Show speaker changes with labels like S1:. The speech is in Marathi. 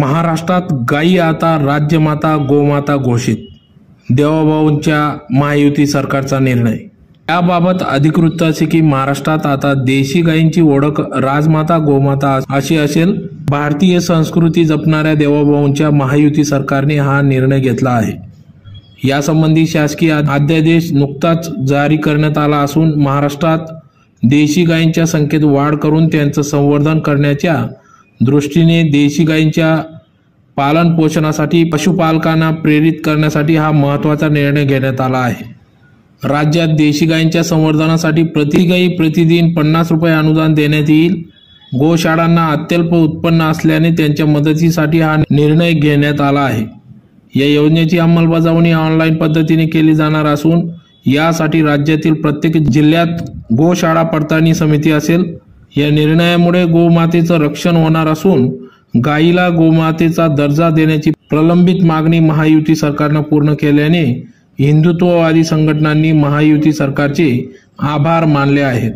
S1: महाराष्ट्रात गायी आता राज्यमाता गोमाता घोषित. देवाभाऊंच्या महायुती सरकारचा निर्णय. याबाबत अधिकृत असे की महाराष्ट्रात आता देशी गायींची ओळख राजमाता गोमाता अशी असेल भारतीय संस्कृती जपणाऱ्या देवाभाऊंच्या महायुती सरकारने हा निर्णय घेतला आहे. यासंबंधी शासकीय अध्यादेश नुकताच जारी करण्यात आला असून महाराष्ट्रात देशी गायींच्या संख्येत वाढ करून त्यांचं संवर्धन करण्याच्या दृष्टीने देशी गायींच्या पालन पोषणासाठी पशुपालकांना प्रेरित करण्यासाठी हा महत्त्वाचा निर्णय घेण्यात आला आहे. राज्यात देशी गायींच्या संवर्धनासाठी प्रति गायी प्रतिदिन पन्नास रुपये अनुदान देण्यात येईल. गोशाळांना अत्यल्प उत्पन्न असल्याने त्यांच्या मदतीसाठी हा निर्णय घेण्यात आला आहे. या योजनेची अंमलबजावणी ऑनलाईन पद्धतीने केली जाणार असून यासाठी राज्यातील प्रत्येक जिल्ह्यात गोशाळा पडताळणी समिती असेल या निर्णयामुळे गोमातेचं रक्षण होणार असून गायीला गोमातेचा दर्जा देण्याची प्रलंबित मागणी महायुती सरकारनं पूर्ण केल्याने हिंदुत्ववादी संघटनांनी महायुती सरकारचे आभार मानले आहेत.